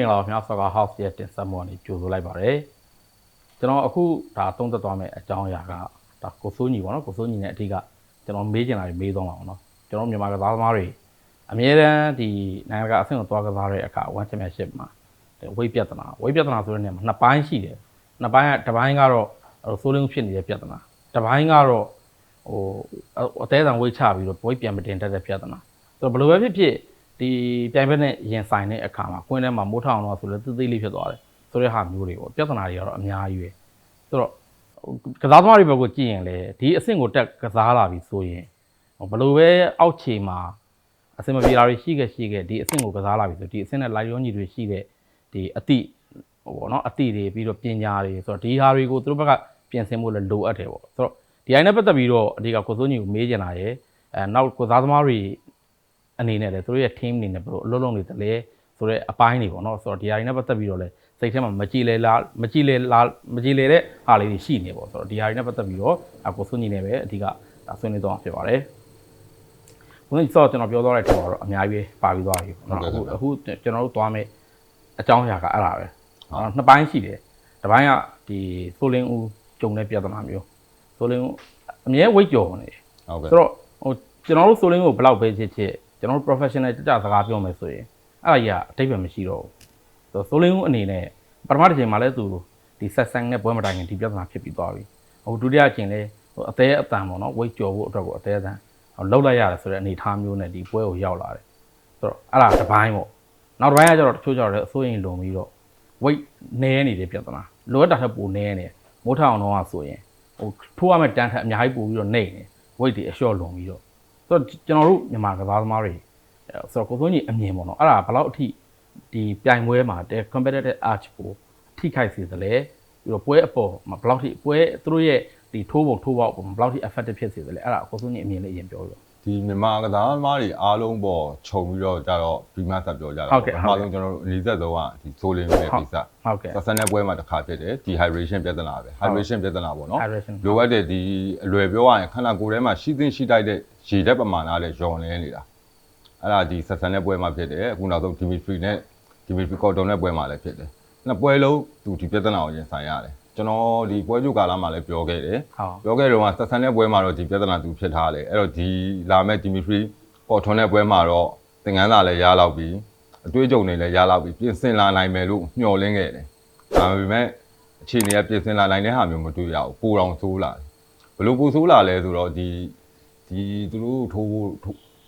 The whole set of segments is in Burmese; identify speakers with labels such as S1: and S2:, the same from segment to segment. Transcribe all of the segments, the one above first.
S1: မင်္ဂလာပါခင်ဗျာ Soccer House ရဲ့တင်ဆက်မှုကနေကြိုဆိုလိုက်ပါတယ်ကျွန်တော်အခုဒါသုံးသက်သွားမယ့်အကြောင်းအရာကဒါကိုစိုးညီပေါ့နော်ကိုစိုးညီနဲ့အထက်ကကျွန်တော်မေးချင်တာတွေမေးသွားမှာပေါ့နော်ကျွန်တော်မြန်မာကစားသမားတွေအများတန်းဒီနိုင်ငံကအဆင့်ကိုသွားကစားတဲ့အခါ One Championship မှာဝိတ်ပြဿနာဝိတ်ပြဿနာဆိုတဲ့နေရာမှာနှစ်ပိုင်းရှိတယ်နှစ်ပိုင်းကတစ်ပိုင်းကတော့စိုးလင်းဖြစ်နေတဲ့ပြဿနာတစ်ပိုင်းကတော့ဟိုအသေးအံဝိတ်ချပြီးတော့ဝိတ်ပြန်မတင်တတ်တဲ့ပြဿနာဆိုတော့ဘယ်လိုပဲဖြစ်ဖြစ် ဒီပြိုင်ဘက်နဲ့ရင်ဆိုင်တဲ့အခါမှာကွင်းထဲမှာမိုးထောင်တော့ဆိုလည်းသိသိလေးဖြစ်သွားတယ်ဆိုတဲ့ဟာမျိုးတွေပေါ့ပြဿနာတွေကတော့အများကြီးပဲဆိုတော့ကစားသမားတွေဘက်ကိုကြည့်ရင်လေဒီအဆင့်ကိုတက်ကစားလာပြီဆိုရင်ဘယ်လိုပဲအောက်ခြေမှာအဆင်မပြေတာတွေရှိခဲ့ရှိခဲ့ဒီအဆင့်ကိုကစားလာပြီဆိုဒီအဆင့်နဲ့လိုက်ရောညီတွေရှိတဲ့ဒီအတိဟိုပေါ့နော်အတိတွေပြီးတော့ပညာတွေဆိုတော့ဒီဟာတွေကိုသူတို့ဘက်ကပြင်ဆင်ဖို့လည်းလိုအပ်တယ်ပေါ့ဆိုတော့ဒီအိုင်းနဲ့ပတ်သက်ပြီးတော့အဓိကကိုစိုးညီကိုမေးချင်တာရယ်အဲနောက်ကစားသမားတွေ အနေနဲ့လည်းသူတို့ရဲ့ team အနေနဲ့ဘယ်လိုအလုပ်လုပ်နေတယ်လဲဆိုတော့အပိုင်းတွေပေါ့နော်ဆိုတော့ဒီဟာတွေနဲ့ပတ်သက်ပြီးတော့လည်းစိတ်ထဲမှာမကြည်လေလားမကြည်လေလားမကြည်လေတဲ့ဟာလေးတွေရှိနေပေါ့ဆိုတော့ဒီဟာတွေနဲ့ပတ်သက်ပြီးတော့အကိုစိုးညီနဲ့ပဲအဓိကဒါဆွေးနွေးသွားမှာဖြစ်ပါတယ်ဘုန်းကြီးစောကျွန်တော်ပြောသွားတဲ့အထက်မှာတော့အများကြီးပဲပါပြီးသွားပြီပေါ့နော်အခုအခုကျွန်တော်တို့သွားမယ်အကြောင်းအရာကအဲ့ဒါပဲနှစ်ပိုင်းရှိတယ်တစ်ပိုင်းကဒီဆိုလင်းဦးကြုံတဲ့ပြဿနာမျိုးဆိုလင်းဦးအမြဲဝိတ်ကြော်နေတယ်
S2: ဟုတ်ကဲ့
S1: ဆိုတော့ဟိုကျွန်တော်တို့ဆိုလင်းကိုဘယ်လောက်ပဲချစ်ချစ် ကျွန်တော်တို့ professional ကြကြစကားပြောမယ်ဆိုရင်အဲ့ဒါကြီးကအတိတ်ပဲမရှိတော့ဘူးဆိုတော့ဆိုလင်းကိုအနေနဲ့ပထမတစ်ချိန်မှာလဲသူဒီဆက်ဆန်နဲ့ပွဲမတိုင်ခင်ဒီပြဿနာဖြစ်ပြီးသွားပြီဟိုဒုတိယအချိန်လဲဟိုအသေးအတန်ပေါ့နော်ဝိတ်ကြော်ဖို့အတွက်ကိုအသေးအတန်ဟိုလောက်လိုက်ရတယ်ဆိုတဲ့အနေအထားမျိုးနဲ့ဒီပွဲကိုရောက်လာတယ်ဆိုတော့အဲ့ဒါတစ်ပိုင်းပေါ့နောက်တစ်ပိုင်းကကျတော့တချို့ကျတော့လည်းအစိုးရင်လုံပြီးတော့ဝိတ်နဲနေတဲ့ပြဿနာလိုအပ်တာထက်ပိုနဲနေမိုးထအောင်တော့ဆိုရင်ဟိုထိုးရမယ့်တန်းထက်အများကြီးပိုပြီးတော့နေနေဝိတ်တွေအလျှော့လုံပြီးတော့ ဆိုတော့ကျွန်တော်တို့မြန်မာကစားသမားတွေအဲဆိုတော့ကိုစိုးညီအမြင်ပေါ့နော်အဲ့ဒါဘယ်လောက်အထိဒီပြိုင်ပွဲမှာတဲ့ competitive arch ကိုထိခိုက်စေသလဲပြီးတော့ပွဲအပေါ်မှာဘယ်လောက်ထိပွဲသူတို့ရဲ့ဒီထိုးပုံထိုးပေါက်ပုံဘယ်လောက်ထိ effective ဖြစ်စေသလဲအဲ့ဒါကိုစိုးညီအမြင်လေးအရင်ပြောပြပါ
S2: ဒီမြန်မာကစားသမားတွေအားလုံးပေါ်ခြုံပြီးတော့ကြတော့ပြီးမှဆက်ပြောကြတာ
S1: ဟုတ်ကဲ့
S2: ပထမဆုံးကျွန်တော်တို့အနည်းဆက်ဆုံးကဒီဆိုလင်းရဲ့ကိစ္စ
S1: ဟုတ်ကဲ့
S2: ဆက်ဆန်တဲ့ပွဲမှာတစ်ခါဖြစ်တယ် dehydration ပြဿနာပဲ hydration ပြဿနာပေါ့နော်
S1: hydration
S2: လိုအပ်တဲ့ဒီအလွယ်ပြောရရင်ခန္ဓာကိုယ်ထဲမှာရှိသင့်ရှိတိုက်တဲ့ ရေဓာတ်ပမာဏနဲ့ယုံလင်းနေတာအဲ့ဒါဒီဆက်ဆန်တဲ့ပွဲမှာဖြစ်တယ်အခုနောက်ဆုံး Dimitri နဲ့ Dimitri Cotton နဲ့ပွဲမှာလည်းဖြစ်တယ်နှစ်ပွဲလုံးသူဒီပြဿနာကိုရင်ဆိုင်ရတယ်ကျွန်တော်ဒီပွဲချုပ်ကာလမှာလည်းပြောခဲ့တယ်
S1: ဟုတ်
S2: ပြောခဲ့တော့ကဆက်ဆန်တဲ့ပွဲမှာတော့ဒီပြဿနာသူဖြစ်ထားတယ်အဲ့တော့ဒီလာမဲ့ဒီမီဖရီပေါ်ထွန်းတဲ့ပွဲမှာတော့သင်္ကန်းစာလည်းရလောက်ပြီးအတွေ့အကြုံတွေလည်းရလောက်ပြီးပြင်ဆင်လာနိုင်မယ်လို့မျှော်လင့်ခဲ့တယ်ဒါပေမဲ့အခြေအနေကပြင်ဆင်လာနိုင်တဲ့ဟာမျိုးမတွေ့ရဘူးပိုတော်ဆိုးလာတယ်ဘယ်လိုပိုဆိုးလာလဲဆိုတော့ဒီ ဒီသူတို့ထိုးဖို့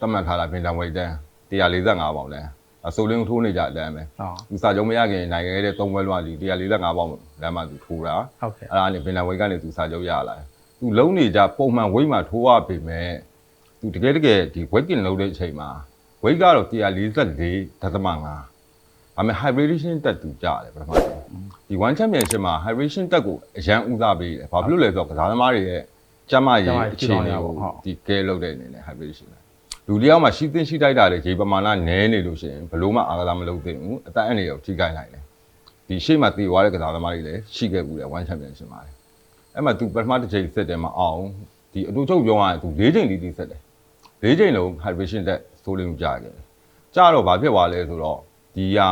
S2: တတ်မှတ်ထားတာပြင်တံဝိတ်တန်း145ပေါင်လဲအစိုးလင်းထိုးနေကြတယ်ပဲ
S1: ဟုတ်
S2: သူစာချုပ်မရခင်နိုင်ငံရဲ့၃ဘွဲလွှာဒီ145ပေါင်လမ်းမှာသူထိုးတာ
S1: ဟုတ်ကဲ့
S2: အဲ့ဒါနဲ့ဘင်နာဝိတ်ကနေသူစာချုပ်ရလာတယ်။သူလုံးနေကြပုံမှန်ဝိတ်မှာထိုးရပေမဲ့သူတကယ်တကယ်ဒီဝိတ်ကင်လုံးတဲ့အချိန်မှာဝိတ်ကတော့144ဒသမ5။ဒါပေမဲ့ hybridation တက်သူကြတယ်ပထမဆုံး။ဒီ one championship မှာ hybridation တက်ကိုအရန်ဦးစားပေးတယ်။ဘာဖြစ်လို့လဲဆိုတော့ကစားသမားတွေရဲ့ ကျမရေးအခြေအနေကိုဒီကဲလုပ်တဲ့အနေနဲ့ hybridation လူလျောက်မှာရှိသင့်ရှိတိုက်တာလေရေပမာဏနည်းနေလို့ရှိရင်ဘလို့မှအားကစားမလုပ်သင့်ဘူးအသက်အန္တရာယ်ကိုထိခိုက်နိုင်တယ်ဒီရှေ့မှာတည်သွားတဲ့ကစားသမားတွေလည်းရှိခဲ့ဘူးလေ one championship မှာလေအဲ့မှာ तू ပထမတစ်ချိန်စစ်တယ်မအောင်ဒီအတူချုပ်ပြောရရင် तू ၄ချိန်တီးတီးစစ်တယ်၄ချိန်လုံး hydration တက်ဆိုးလင်းကြခဲ့တယ်ကြတော့ဘာဖြစ်သွားလဲဆိုတော့ဒီဟာ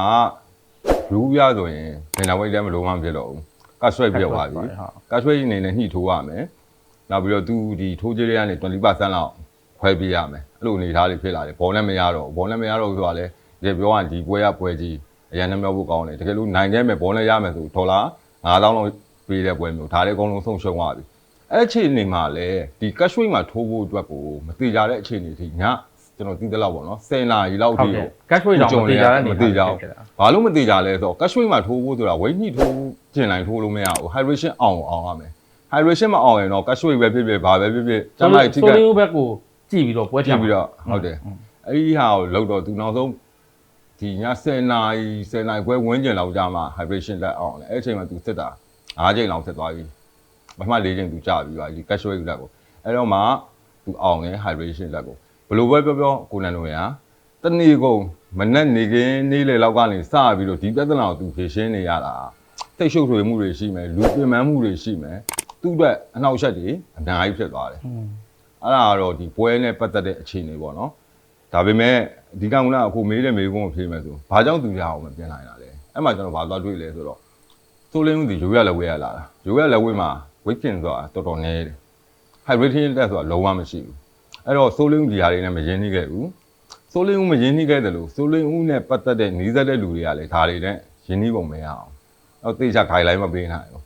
S2: ကရူးပြဆိုရင်ဘယ်နာဝိတ်လည်းမလုံးဝမဖြစ်တော့ဘူးကဆွဲပြတ်သွားပြီကဆွေးအနေနဲ့ညှိထိုးရမယ်။ နောက်ပြီးတော့သူဒီထိုးကြေးတွေကနေ20%လောက်ခွဲပေးရမယ်။အဲ့လိုအနေထားလေးဖြစ်လာတယ်။ဘောလည်းမရတော့ဘူးဘောလည်းမရတော့ဘူးဆိုတာလေဒီပြောရင်ဒီပွဲရပွဲကြီးအရန်နှမြောက်ဖို့ကောင်းတယ်။တကယ်လို့နိုင်ခဲ့မယ်ဘောလည်းရမယ်ဆိုဒေါ်လာ9000လောက်ပေးတဲ့ပွဲမျိုးဒါလည်းအကုန်လုံးဆုံးရှုံးသွားပြီ။အဲ့အခြေအနေမှာလည်းဒီကဆွေးမှာထိုးဖို့အတွက်ကိုမတိကြတဲ့အခြေအနေထိညကျွန်တော်သိသလောက်ပေါ့နော်10နာရီလောက်
S1: ဟုတ်
S2: ထိ
S1: ကဲ့
S2: ကို
S1: ကတ်ရွှေတောင်မတေးကြတဲ့နေ
S2: မတိကြဘူးဘာလို့မတိကြလဲဆိုတော့ကတ်ရွှေမှာထိုးဖို့ဆိုတာဝိတ်ညှိထိုးကျင်လိုက်ထိုးလို့မရဘူး hydration အောင်အောင်ရမယ် hydration မအောင်ရင်တော့ကတ်ရွှေပဲဖြစ်ဖြစ်ဘာပဲဖြစ်ဖြစ်ကျမကြီးထိ
S1: ဆို
S2: က
S1: လင်းဘက်ကိုကြည့်ပြီးတော့ပွဲ
S2: ကြ
S1: ချ
S2: ည့်ပြီးတော့ဟုတ်တယ်အဲ့ဒီဟာကိုလောက်တော့သူနောက်ဆုံးဒီည10နာရီ10နာရီခွဲဝန်းကျင်လောက်ကြာမှ hydration လက်အောင်လေအဲ့အချိန်မှာသူစစ်တာ၅ချိန်လောက်စစ်သွားပြီပထမ၄ချိန်သူကြာပြီးပါဒီကတ်ရွှေလက်ကိုအဲ့တော့မှသူအောင်ငယ် hydration လက်ကိုဘယ်လိုပဲပြောပြောကိုနန်တို့ရတနေ့ကုန်မနဲ့နေခင်းနေ့လေလောက်ကနေစပြီးတော့ဒီပြဿနာကိုသူဖြေရှင်းနေရတာတိတ်ရှုပ်ထွေမှုတွေရှိမယ်လူပင်ပန်းမှုတွေရှိမယ် သူ့အတွက်အနှောက်အယှက်တွေအများကြီးဖြစ်သွားတယ်အဲ့ဒါကတော့ဒီပွဲနဲ့ပတ်သက်တဲ့အခြေအနေပေါ့နော်ဒါပေမဲ့ဒီကောင်ကအခုမေးတဲ့မေးခွန်းကိုဖြေမယ်ဆိုဘာကြောင့်သူရအောင်မပြင်နိုင်တာလဲအအဲ့မှာကျွန်တော်ဘာသွားတွေ့လဲဆိုတော့ဆိုလင်းဦးဒီရိုးရလက်ဝဲရလာတာရိုးရလက်ဝဲမှာ weekend ဆိုတာတော်တော်နည်းတယ် hydration တက်ဆိုတာလုံးဝမရှိဘူးအဲ့တော့ဆိုလင်းဦးဒီဟာတွေနဲ့မရင်းနှီးခဲ့ဘူးဆိုလင်းဦးမရင်းနှီးခဲ့တယ်လို့ဆိုလင်းဦးနဲ့ပတ်သက်တဲ့နီးစပ်တဲ့လူတွေကလည်းဒါတွေနဲ့ရင်းနှီးပုံမရအောင်အဲ့တေချာ guideline မပေးနိုင်ဘူး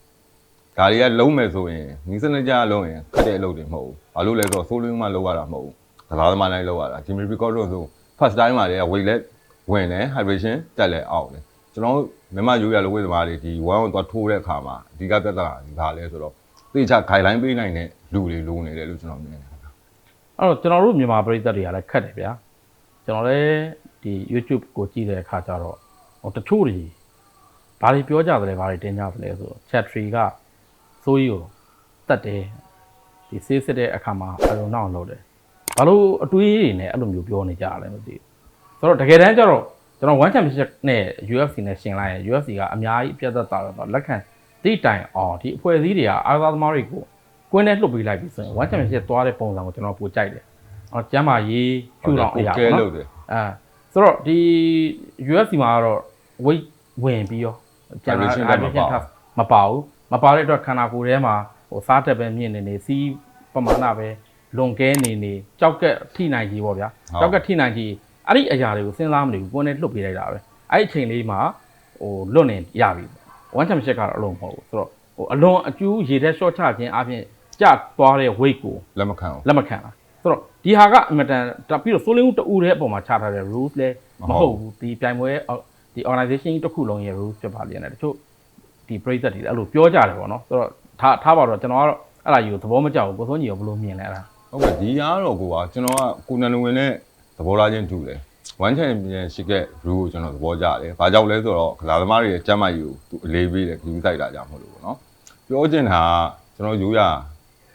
S2: ဒါတွေကလုံးမယ်ဆိုရင်နီးစနစ်ကြလုံးရင်ခက်တဲ့အလုပ်တွေမဟုတ်ဘူးဘာလို့လဲဆိုတော့ဆိုလင်းဦးမှလောက်ရတာမဟုတ်ဘူးကစားသမားတိုင်းလောက်ရတာ Jimmy Record တို့ဆို first time မှာလည်း weight လက်ဝင်တယ် hydration တက်လဲအောက်တယ်ကျွန်တော်မြန်မာရိုးရလိုဝေးသမားတွေဒီ1ကိုသွားထိုးတဲ့အခါမှာအဓိကပြဿနာဒီဘာလဲဆိုတော့တေချာ guideline ပေးနိုင်တဲ့လူတွေလိုနေတယ်လို့ကျွန်တော်မြင်တယ်ခင်ဗျာ
S1: အဲ့တော့ကျွန်တော်တို့မြန်မာပြည်သက်တွေကလည်းခက်တယ်ဗျာကျွန်တော်လည်းဒီ YouTube ကိုကြည့်တဲ့အခါကျတော့ဟိုတချို့တွေဘာတွေပြောကြသလဲဘာတွေတင်ကြသလဲဆိုတော့ chat tree က စိုးကြီးကိုတတ်တယ်ဒီဆေးစစ်တဲ့အခါမှာအရုံနောက်လုပ်တယ်ဘာလို့အတွေးတွေနဲ့အဲ့လိုမျိုးပြောနေကြရလဲမသိဘူးဆိုတော့တကယ်တမ်းကျတော့ကျွန်တော် one championship နဲ့ UFC နဲ့ရှင်လိုက်ရင် UFC ကအများကြီးအပြတ်သက်တာတော့လက်ခံတိတိုင်အောင်ဒီအဖွဲ့အစည်းတွေကအားကစားသမားတွေကိုကွင်းနဲ့လှုပ်ပေးလိုက်ပြီဆိုရင် one championship သွားတဲ့ပုံစံကိုကျွန်တော်ပိုကြိုက်တယ်အော်ကျမ်းမာရေးကျူတော်အရာ
S2: ကဲ
S1: ပေါ့
S2: လို့
S1: နော်
S2: တယ်
S1: အဲဆိုတော့ဒီ UFC မှာကတော့ weight ဝင်ပြီးရောကျန်တာ
S2: Vibration တက်မပါဘူး
S1: task မပါဘူးမပါတဲ့အတွက်ခန္ဓာကိုယ်ထဲမှာဟိုစားတက်ပဲမြင့်နေနေစီးပမာဏပဲလွန်ကဲနေနေကြောက်ကက်ထိနိုင်ကြီးပေါ့ဗျာ
S2: ဟုတ်
S1: ကြောက်ကက်ထိနိုင်ကြီးအဲ့ဒီအရာတွေကိုစဉ်းစားမနေဘူးကိုယ်နဲ့လှုပ်ပေးလိုက်တာပဲအဲ့ဒီအချိန်လေးမှာဟိုလွတ်နေရပြီဝမ်ချမ်ရှစ်ကတော့အလုံးမဟုတ်ဘူးဆိုတော့ဟိုအလွန်အကျူးရေထဲ short ချခြင်းအပြင်ကျသွားတဲ့ weight ကို
S2: လက်မခံဘူး
S1: လက်မခံတာဆိုတော့ဒီဟာကအင်မတန်တက်ပြီးတော့ဆိုလင်းဦးတူတဲ့အပေါ်မှာချထားတဲ့ rules လည်းမဟုတ်ဘူးဒီပြိုင်ပွဲအော်ဒီ organization တစ်ခုလုံးရဲ့ rules ဖြစ်ပါလိမ့်မယ်တချို့ ဒီပြည်သက်တွေလည်းအဲ့လိုပြောကြတယ်ပေါ့နော်ဆိုတော့ထားထားပါတော့ကျွန်တော်ကတော့အဲ့ဒါကြီးကိုသဘောမကျဘူးကိုစိုးညီရောဘယ်လိုမြင်လဲအဲ့ဒါ
S2: ဟုတ်ကဲ့ဒီအားတော့ကိုကကျွန်တော်ကကိုနန်ဝင်နဲ့သဘောထားချင်းတူတယ်ဝမ်ချန်ပြန်ရှိခဲ့ rule ကိုကျွန်တော်သဘောကျတယ်ဘာကြောင့်လဲဆိုတော့ကစားသမားတွေရဲ့ကျမ်းမာရေးကိုသူအလေးပေးတယ်ဂရုစိုက်တာကြောင့်မဟုတ်လို့ပေါ့နော်ပြောချင်တာကကျွန်တော်ရိုးရ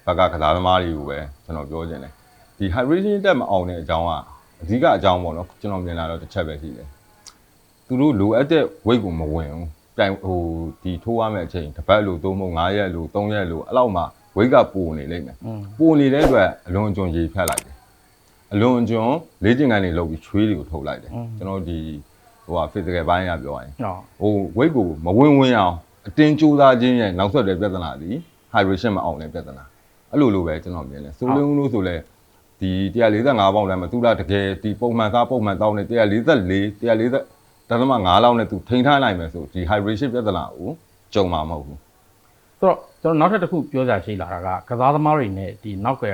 S2: ဘက်ကကစားသမားတွေကိုပဲကျွန်တော်ပြောချင်တယ်ဒီ hydration တက်မအောင်တဲ့အကြောင်းကအဓိကအကြောင်းပေါ့နော်ကျွန်တော်မြင်လာတော့တစ်ချက်ပဲရှိတယ်သူတို့လိုအပ်တဲ့ weight ကိုမဝင်ဘူး တိုင်ဟိုဒီထိုးရမယ့်အချိန်တစ်ပတ်လို့သုံးဖို့9ရက်လို့3ရက်လို့အဲ့လောက်မှ weight ကပိုနေလိမ့်မယ်
S1: อืม
S2: ပိုနေတဲ့အတွက်အလွန်အကျွံရေဖြတ်လိုက်တယ်အလွန်အကျွံလေးကျင်ကန်တွေလောက်ပြီးချွေးတွေကိုထုတ်လိုက်တယ်ကျွန်တော်ဒီဟိုဟာ physical ဘိုင်းရပြောရင်
S1: ဟော
S2: ဟို weight ကိုမဝင်ဝင်အောင်အတင်းကြိုးစားခြင်းရဲ့နောက်ဆက်တဲ့ပြဿနာဒီ hydration မအောင်တဲ့ပြဿနာအဲ့လိုလိုပဲကျွန်တော်မြင်တယ်ဆိုလင်းဦးလို့ဆိုလဲဒီ145ပေါင်လည်းမသူလားတကယ်ဒီပုံမှန်သားပုံမှန်တောင်းနေ144 140 တသမ5လောက်နဲ့သူထိန်းထားနိုင်မယ်ဆိုဒီ hydration ပြဿနာကိုကြုံမှာမဟုတ်ဘူး
S1: ဆိုတော့ကျွန်တော်နောက်ထပ်တစ်ခုပြောကြရှိလာတာကကစားသမားတွေနဲ့ဒီနောက်ကက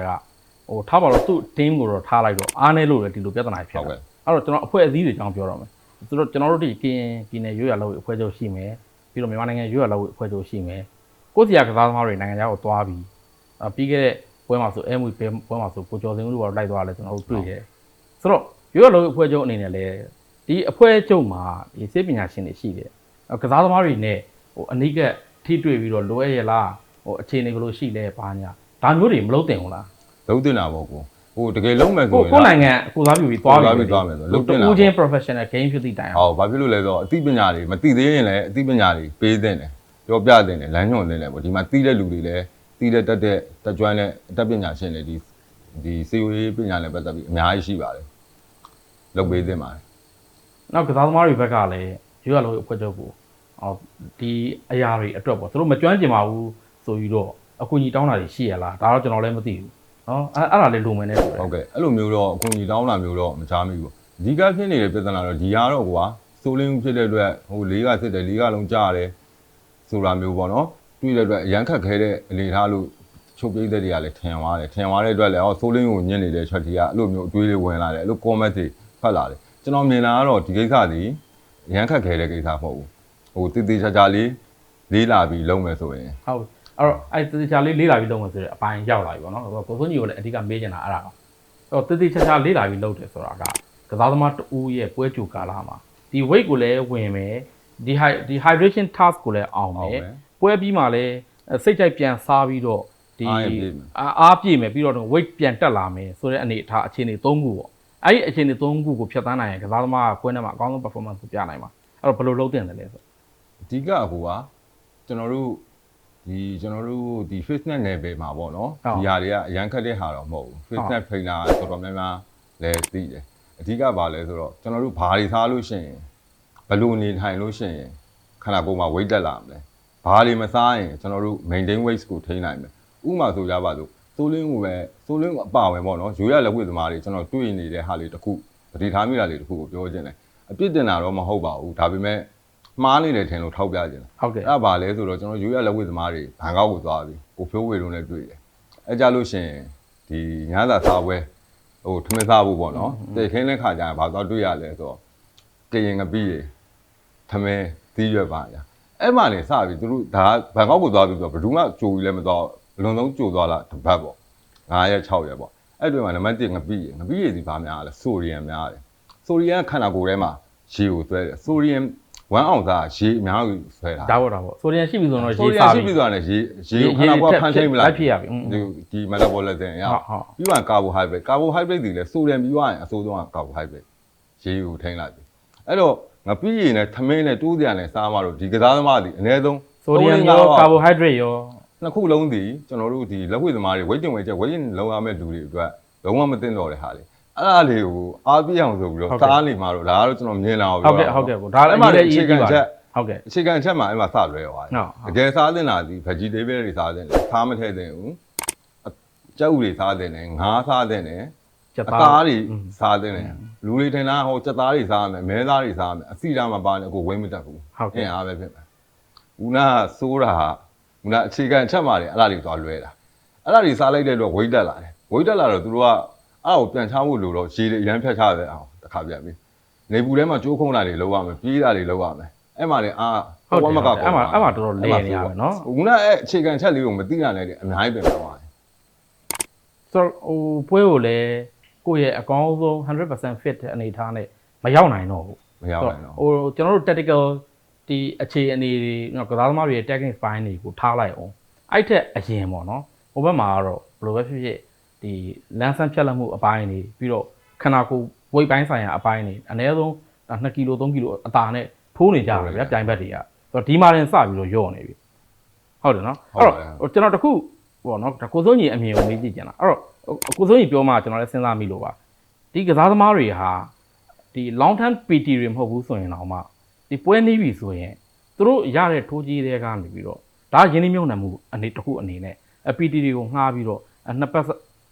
S1: ဟိုထားပါတော့သူ့ team ကိုတော့ထားလိုက်တော့အားနေလို့လေဒီလိုပြဿနာဖြစ်
S2: ဟုတ်
S1: လာ
S2: ကဲ့
S1: အဲ့တော့ကျွန်တော်အဖွဲ့အစည်းတွေအကြောင်းပြောတော့မယ်သူတို့ကျွန်တော်တို့ဒီကရင်ပြည်နယ်ရွေးရလောက်အဖွဲ့ချုပ်ရှိမယ်ပြီးတော့မြန်မာနိုင်ငံရွေးရလောက်အဖွဲ့ချုပ်ရှိမယ်ကိုယ့်စီရကစားသမားတွေနိုင်ငံခြားကိုသွားပြီးအပြီးခဲ့တဲ့ပွဲမှာဆိုအဲမှုပွဲမှာဆိုကိုကျော်စင်ဦးတို့ကတော့လိုက်သွားတယ်ကျွန်တော်တို့တွေ့တယ်ဆိုတော့ရွေးရလောက်အဖွဲ့ချုပ်အနေနဲ့လည်း ဒီအဖွဲ့ချုပ်မှာဒီစေပညာရှင်တွေရှိတယ်ကစားသမားတွေနဲ့ဟိုအနိကထိတွေ့ပြီးတော့လိုအပ်ရလားဟိုအခြေအနေကလို့ရှိလဲဘာညာဒါမျိုးတွေမလုပ်တင်ဘူးလား
S2: လုံးတင်တာပေါ့ကိုဟိုတကယ်လုံးမယ်ဆို
S1: ကို
S2: ရင်
S1: ကိုနိုင်ငံကိုစားပြုပြီးသွားပြီ
S2: သွားပြီးသွားမယ်ဆိုလုပ်တင်တာ
S1: တူချင်း professional game ဖြစ်သည့်တိုင်အောင်
S2: ဟောဘာဖြစ်လို့လဲဆိုတော့အသိပညာတွေမသိသေးရင်လည်းအသိပညာတွေပေးသင့်တယ်ပြောပြသင့်တယ်လမ်းညွှန်သင့်တယ်ပေါ့ဒီမှာသိတဲ့လူတွေလည်းသိတဲ့တက်တဲ့တက်ကြွနဲ့အတတ်ပညာရှင်တွေဒီဒီစီဝေးပညာနဲ့ပတ်သက်ပြီးအများကြီးရှိပါတယ်လုပ်ပေးသင့်ပါတယ်
S1: နောက်ကစားသမားတွေဘက်ကလည်းရွေးရလို့အဖွဲ့ချုပ်ကိုဟောဒီအရာတွေအတွက်ပေါ့သူတို့မကျွမ်းကျင်ပါဘူးဆိုပြီးတော့အကူအညီတောင်းတာတွေရှိရလားဒါတော့ကျွန်တော်လည်းမသိဘူးနော်အဲ့အဲ့ဒါလေးလိုမယ်နဲ့တူတယ်
S2: ဟုတ်ကဲ့အဲ့လိုမျိုးတော့အကူအညီတောင်းတာမျိုးတော့မချားမိဘူးအဓိကဖြစ်နေတဲ့ပြဿနာတော့ဒီဟာတော့ကွာစိုးလင်းဖြစ်တဲ့အတွက်ဟိုလေးကစစ်တယ်လေးကလုံးကြားတယ်ဆိုတာမျိုးပေါ့နော်တွေ့တဲ့အတွက်အရန်ခက်ခဲတဲ့အနေအထားလို့ချုပ်ပြိတဲ့တွေကလည်းထင်သွားတယ်ထင်သွားတဲ့အတွက်လည်းဟောစိုးလင်းကိုညစ်နေတဲ့ချက်တွေကအဲ့လိုမျိုးအတွေးလေးဝင်လာတယ်အဲ့လို comment တွေဖတ်လာတယ် ကျွန်တော်မြင်လာကတော့ဒီကိစ္စဒီအရန်ခက်ခဲတဲ့ကိစ္စမဟုတ်ဘူးဟိုတည်တည်ချာချာလေးလေးလာပြီးလုံးမယ်ဆိုရင်
S1: ဟုတ်အဲ့တော့အဲ့တတိချာလေးလေးလာပြီးလုပ်မယ်ဆိုတဲ့အပိုင်းရောက်လာပြီပေါ့နော်ကိုစိုးညီကိုလည်းအဓိကမေးချင်တာအဲ့ဒါပါအဲ့တော့တတိချာချာလေးလာပြီးလုပ်တယ်ဆိုတာကကစားသမားတူရဲ့ပွဲကြိုကာလမှာဒီ weight ကိုလည်းဝင်မယ်ဒီ hy- ဒီ hydration task ကိုလည်းအောင်
S2: ဟုတ်
S1: မယ်
S2: မယ်
S1: ပွဲပြီးမှလည်းအဲစိတ်ကြိုက်ပြန်စားပြီးတော့ဒီ
S2: အားရပြည့်မယ်
S1: အာအားပြည့်မယ်ပြီးတော့ weight ပြန်တက်လာမယ်ဆိုတဲ့အနေအထားအခြေအနေ၃ခုပေါ့ အဲ့ဒီအခြေအနေ၃ခုကိုဖြတ်သန်းနိုင်ရင်ကစားသမားကကွင်းထဲမှာအကောင်းဆုံး performance ကိုပြနိုင်မှာအဲ့တော့ဘယ်လိုလုပ်တင်တယ်လဲဆို
S2: အဓိကဟိုကကျွန်တော်တို့ဒီကျွန်တော်တို့ဒီ fitness level မှာပေါ့နော်ဒီဟာတွေကအရန်ခက်တဲ့ဟာတော့မဟုတ်ဘူး fitness trainer တော်တော်များများလည်းသိတယ်အဓိကဘာလဲဆိုတော့ကျွန်တော်တို့ဘာတွေစားလို့ရှိရင်ဘယ်လိုနေထိုင်လို့ရှိရင်ခန္ဓာကိုယ်မှာ weight တက်လာမလဲဘာတွေမစားရင်ကျွန်တော်တို့ maintain weight ကိုထိန်းနိုင်မယ်ဥပမာဆိုကြပါစို့ စိုးလင်းကိုပဲစိုးလင်းအပါဝင်ပေါ့နော်ရိုးရလက်ဝတ်သမားတွေကျွန်တော်တွေ့နေတဲ့ဟာလေးတစ်ခုတတိထားမိတာလေးတစ်ခုကိုပြောခြင်းတယ်အပြစ်တင်တာတော့မဟုတ်ပါဘူးဒါပေမဲ့မှားနေတယ်ထင်လို့ထောက်ပြခြင်းတယ်
S1: ဟုတ်ကဲ့
S2: အဲ့ဒါဘာလဲဆိုတော့ကျွန်တော်ရိုးရလက်ဝတ်သမားတွေဘန်ကောက်ကိုသွားပြီကိုဖြိုးဝေလုံးနဲ့တွေ့တယ်အဲကြလို့ရှရင်ဒီညာသာစားပွဲဟိုထမင်းစားဖို့ပေါ့နော်တည်ခင်းတဲ့ခါကျရင်ဘာသွားတွေ့ရလဲဆိုတော့ကရင်ငပီးတွေထမင်းသီးရွက်ပါညာအဲ့မှနေစပြီသူတို့ဒါဘန်ကောက်ကိုသွားပြီဆိုတော့ဘယ်သူမှကြိုပြီးလည်းမသွား အလွန်ဆုံးကြိုသွားလားတစ်ပတ်ပေါ့9ရက်6ရက်ပေါ့အဲ့တွေ့မှာနံပါတ်1ငပီးရငပီးရစီဘာများလဲဆိုရီယမ်များတယ်ဆိုရီယမ်ခန္ဓာကိုယ်ထဲမှာရေကိုဆွဲတယ်ဆိုရီယမ်1အောင်သားရေအများကြီးဆွဲတာ
S1: ဒါပေါ့ဒါပေါ့ဆိုဒီယမ်ရှိပြီဆိုတော့
S2: ဆို
S1: ရေး
S2: ရီယ
S1: စား
S2: ရှိ
S1: ပြီ
S2: ပြီဆိုတာနဲ့ရေရေကိုခဏကွာဖန်ထိန်မလား
S1: လိုက်ဖြစ်ရပြီ
S2: ဒီဒီ metabolism ရ
S1: ဟုတ်ဟုတ်
S2: ပြီးမှ carbohydrate carbohydrate တွေလည်းဆိုဒီယမ်ပြီးသွားရင်အဆိုးဆုံးက carbohydrate ရေကိုထိန်လိုက်ပြီအဲ့တော့ငပိရည်နဲ့သမင်းနဲ့တိုးစရာနဲ့စားမှတော့ဒီကစားသမားတွေအနည်းဆုံး
S1: ဆိုဒီယမ်ရောကာဘိုဟိုက်ဒရိတ်ရော
S2: နှစ်ခုလုံးဒီကျွန်တော်တို့ဒီလက်ဝှေ့သမားတွေဝိတ်တင်ဝိတ်ချက်ဝိတ်ရင်လုံးရမယ့်လူတွေအတွက်လုံးဝမသိတော့တဲ့ဟာလေအဲ့ဒါလေးကိုအားပြအောင်ဆိုပြီးတော့စားနေမှာတော့ဒါကတော့ကျွန်တော်မြင်လာအောင်
S1: ဟုတ်ကဲ့ဟုတ်ကဲ့ကိုဒါ
S2: အဲ့
S1: လည်း
S2: မှာ
S1: အရေး
S2: အခြေ
S1: ကြီး
S2: ခံ
S1: ပါ
S2: ချက်
S1: ဟုတ်ကဲ့
S2: အခြေခံချက်မှာအဲ့မှာစလွဲသွား
S1: ဟုတ်
S2: တယ်
S1: ဟုတ်
S2: တကယ်စားတင်တာဒီ vegetable တွေစားတင်တယ်စားမထည့်တင်ဘူးအကြောက်တွေစားတင်တယ်ငါးစားတင်တယ်
S1: ချက်
S2: အ
S1: သား
S2: သားတွေစားတင်တယ်လူတွေထင်တာဟိုစက်သားတွေစားမယ်မဲသားတွေစားမယ်အစီဓာတ်မပါနဲ့ကိုဝိမ့်မတက်ဘူး
S1: ဟုတ်
S2: အ
S1: ကဲ့
S2: င်းအားပဲဖြစ်မယ်ဦးနာစိုးတာ မူလအခြေခံချက်မှတယ်အဲ့ဒါတွေသွားလွဲတာအဲ့ဒါတွေစားလိုက်တဲ့အတွက်ဝိတ်တက်လာတယ်ဝိတ်တက်လာတော့သူတို့ကအဲ့ကိုပြန်ချဖို့လို့တော့ရေတွေအရန်ဖြတ်ချတယ်အောင်တစ်ခါပြန်ပြီနေပူထဲမှာကျိုးခုံးတာတွေလောက်ရမယ်ပြေးတာတွေလောက်ရမယ်အဲ့မှာလည်းအာ
S1: ဟုတ်တယ်အဲ့မှာအဲ့မှာတော်တော်လဲနေရမယ်နော်
S2: ခုနအဲ့အခြေခံချက်လေးကိုမသိနိုင်တဲ့အများကြီးပဲပြောပါတယ်
S1: ဆိုတော့ဟိုပွဲကိုလည်းကိုယ့်ရဲ့အကောင်းဆုံး100% fit အနေထားနဲ့မရောက်နိုင်တော့ဘူး
S2: မရောက်နိုင်တော့
S1: ဟိုကျွန်တော်တို့ tactical ဒီအခြေအနေတွေကစားသမားတွေရဲ့ technique fine တွေကိုထားလိုက်အောင်အဲ့ထက်အရင်ပေါ့နော်ဟိုဘက်မှာကတော့ဘယ်လိုပဲဖြစ်ဖြစ်ဒီလမ်းဆန်းဖြတ်လက်မှုအပိုင်းတွေပြီးတော့ခန္ဓာကိုယ် weight ပိုင်းဆိုင်ရာအပိုင်းတွေအနည်းဆုံး2ကီလို3ကီလိုအသာနဲ့ထိုးနေကြတယ်ဗျာပြိုင်ဘက်တွေကဆိုတော့ဒီမှာရင်စပြီးတော့ယော့နေပြီဟုတ်တယ်နော်အဲ့တော့ဟိုကျွန်တော်တခုပေါ့နော်ဒါကိုစိုးညီအမြင်ကိုမေးကြည့်ကြတာအဲ့တော့ကိုစိုးညီပြောမှကျွန်တော်လည်းစဉ်းစားမိလို့ပါဒီကစားသမားတွေဟာဒီ long term PT တွေမဟုတ်ဘူးဆိုရင်တော့မှ ဒီပွဲနေပြီဆိုရင်သူတို့ရတဲ့ထိုးကြီးတွေကနေပြီးတော့ဒါရင်းနှီးမြှုပ်နှံမှုအနေတစ်ခုအနေနဲ့ PT တွေကိုငှားပြီးတော့နှစ်ပတ်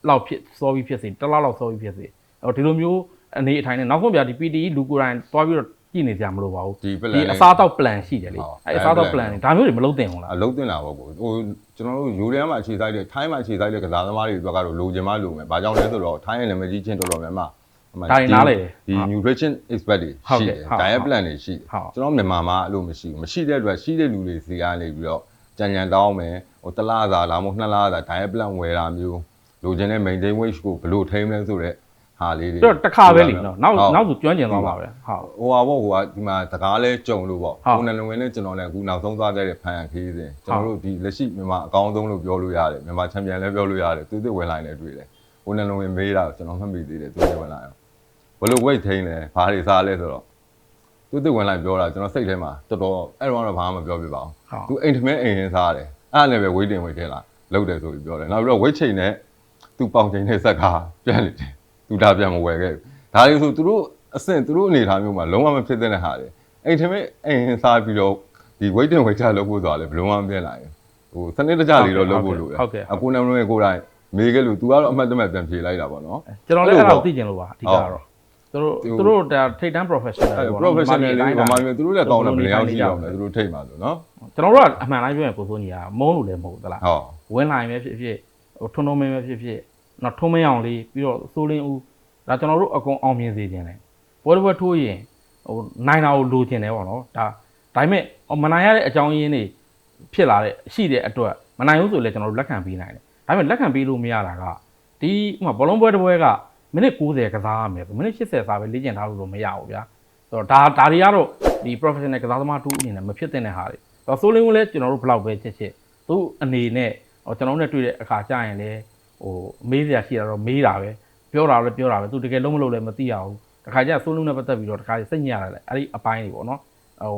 S1: လောက်ဖြစ်စောပြီးဖြစ်စေတစ်လလောက်စောပြီးဖြစ်စေအဲ့တော့ဒီလိုမျိုးအနေအထိုင်နဲ့နောက်ဆုံးပြဒီ PT လူကိုယ်တိုင်တွားပြီးတော့ကြည့်နေကြမလို့ပါဘူး
S2: ဒီ plan
S1: ဒီအစားတော့ plan ရှိတယ်လေ
S2: ဟုတ်
S1: အဲ့အစားတော့ plan တွေဒါမျိုးတွေမလုပ်သင့်ဘူးလား
S2: အလုံးတင်တာပေါ့ကိုဟိုကျွန်တော်တို့ယူရီးယားမှာခြေဆိုင်တဲ့ထိုင်းမှာခြေဆိုင်တဲ့ကစားသမားတွေအတွက်ကတော့လိုချင်မှလိုမယ်။ဘာကြောင့်လဲဆိုတော့ထိုင်းရဲ့နာမည်ကြီးချင်းတော်တော်များများ ဟိုမှာ
S1: ဒါတွေနားလေတယ်
S2: ဒီ nutrition expert တွေ
S1: ဟုတ်
S2: ရှိ
S1: ကဲ့
S2: တယ်
S1: ဟုတ်
S2: diet
S1: ဟုတ်
S2: plan တွေရှိတယ်
S1: ဟုတ်
S2: ကျွန်တော်မြန်မာမှာအဲ့လိုမရှိဘူးမရှိတဲ့အတွက်ရှိတဲ့လူတွေစီကနေပြီးတော့ကြံကြံတောင်းမယ်ဟိုတစ်လားစာလာမို့နှစ်လားစာ diet plan ဝယ်တာမျိုးလိုချင်တဲ့ maintain weight ကိုဘယ်လိုထိန်းမလဲဆိုတော့ဟာလေးတွေ
S1: ပြီးတော့တစ်ခါပဲလीနော်နောက်
S2: ဟုတ်
S1: နောက်ဆိုကျွမ်းကျင်သွားပါပဲဟုတ်
S2: ဟိုဟာပေါ့ဟိုကဒီမှာတကားလဲကြုံလို့ပေါ့
S1: ဟုတ်
S2: ကိုယ်နယ်ဝင်နဲ့ကျွန်တော်လည်းအခုနောက်ဆုံးသွားခဲ့တဲ့ဖန်ခီးစဉ်ကျွန်တော်တို့ဒီလက်ရှိမြန်မာအကောင်းဆုံးလို့ပြောလို့ရတယ်မြန်မာချန်ပီယံလည်းပြောလို့ရတယ်သူသစ်ဝင်လိုက်လည်းတွေ့တယ်ကိုယ်နယ်ဝင်မေးတာကိုကျွန်တော်မှတ်မိသေးတယ်သူသစ်ဝင်လိုက်အောင် ဘယ်လို weight ထိန်းလဲဘာတွေစားလဲဆိုတော့သူသစ်ဝင်လိုက်ပြောတာကျွန်တော်စိတ်ထဲမှာတော်တော်အဲ့တော့တော့ဘာမှမပြောပြပါဘူးသူအိမ်ထမင်းအိမ်ရင်းစားတယ်အဲ့ဒါနဲ့ပဲ weight တင် weight ထည့်လာလောက်တယ်ဆိုပြီးပြောတယ်နောက်ပြီးတော့ weight ချိန်နဲ့သူပေါင်ချိန်နဲ့ဆက်ကားပြန်နေတယ်သူဒါပြန်မဝယ်ခဲ့ဘူးဒါတွေဆိုသူတို့အဆင့်သူတို့အနေထားမျိုးမှာလုံးဝမဖြစ်တဲ့ဟာတွေအိမ်ထမင်းအိမ်စားပြီးတော့ဒီ weight တင် weight ချလုပ်ဖို့ဆိုတာလေဘယ်လုံးဝမပြည့်နိုင်ဘူးဟိုစနစ်တကျလေးတော့လုပ်ဖို့လိုတယ်အခုနကကိုယ်တိုင်မေးခဲ့လို့ तू ကတော့အမှတ်တမဲ့ပြန်ဖြေလိုက်တာပေါ့နော်
S1: ကျွန်တော်လည်း
S2: အဲ့
S1: အဲ့
S2: လို
S1: ဒါ
S2: ပေါ့
S1: ကိုသိကျင်လို့ပါအဓိကတော့ သူတို့
S2: သူ
S1: သူတို့ဒါထိတ်တန်း professional
S2: အဲ
S1: ပေါ့နော်
S2: professional လေး
S1: ဒီ
S2: ဗ
S1: မှာ
S2: မာ
S1: နေ
S2: မျိုးသူတို့လည်းကောင်းတယ်ဘယ်လောက်ရှိအောင်လဲသူတို့ထိတ်ပါလို့နော်
S1: ကျွန်တော်တို့ကအမှန်တိုင်းပြောရင်ကိုစိုးညီကမုန်းလို့လည်းမဟုတ်ဘူးသလား
S2: ဟော
S1: ဝင်လာရင်ပဲဖြစ်ဖြစ်ဟိုထွန်းထွန်းမင်းပဲဖြစ်ဖြစ်နောက်ထွန်းမင်းအောင်လေးပြီးတော့စိုးလင်းဦးဒါကျွန်တော်တို့အကုန်အောင်မြင်စေခြင်းလေပွဲတစ်ပွဲထိုးရင်ဟိုနိုင်တာကိုလိုချင်တယ်ပေါ့နော်ဒါဒါပေမဲ့ဟိုမနိုင်ရတဲ့အကြောင်းရင်းတွေဖြစ်လာတဲ့ရှိတဲ့အတွက်မနိုင်ဘူးဆိုလည်းကျွန်တော်တို့လက်ခံပေးနိုင်တယ်ဒါပေမဲ့လက်ခံပေးလို့မရတာကဒီဥပမာဘောလုံးပွဲတစ်ပွဲက မိနစ်90ကစားရမယ်ဆိုမိနစ်80စားပဲလေ့ကျင့်ထားလို့တော့မရဘူးဗျာဆိုတော့ဒါဒါတွေကတော့ဒီ professional ကစားသမားတူအနေနဲ့မဖြစ်တဲ့ဟာတွေတော့စိုးလင်းဦးလည်းကျွန်တော်တို့ဘယ်လောက်ပဲချစ်ချစ်သူအနေနဲ့ဟိုကျွန်တော်တို့နဲ့တွေ့တဲ့အခါကျရင်လည်းဟိုမေးစရာရှိတာတော့မေးတာပဲပြောတာလည်းပြောတာပဲသူတကယ်လုံးမလို့လည်းမသိရဘူးတခါကျဆိုးလုံးနဲ့ပတ်သက်ပြီးတော့တခါစိတ်ညစ်ရတယ်လေအဲ့ဒီအပိုင်းတွေပေါ့နော်ဟို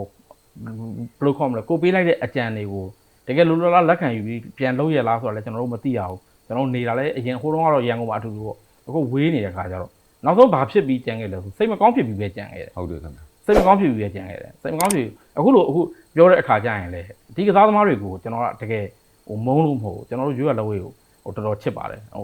S1: ဘယ်လိုခေါ်မလဲကိုပေးလိုက်တဲ့အကြံတွေကိုတကယ်လိုလိုလားလက်ခံယူပြီးပြန်လုပ်ရလားဆိုတော့လည်းကျွန်တော်တို့မသိရဘူးကျွန်တော်နေတာလည်းအရင်ဟိုတုန်းကတော့ရန်ကုန်မှာအထူးပေါ့ အခုဝေးနေတဲ့ခါကျတော့နောက်ဆုံးဘာဖြစ်ပြီးကြံခဲ့လဲဆိုစိတ်မကောင်းဖြစ်ပြီးပဲကြံခဲ့တယ်
S2: ဟုတ်တယ်ခင်ဗျ
S1: စိတ်မကောင်းဖြစ်ပြီးရကြံခဲ့တယ်စိတ်မကောင်းဖြစ်အခုလို့အခုပြောတဲ့အခါကျရင်လေဒီကစားသမားတွေကိုကျွန်တော်ကတကယ်ဟိုမုန်းလို့မဟုတ်ဘူးကျွန်တော်တို့ရွေးရလက်ဝဲကိုဟိုတော်တော်ချစ်ပါတယ်ဟို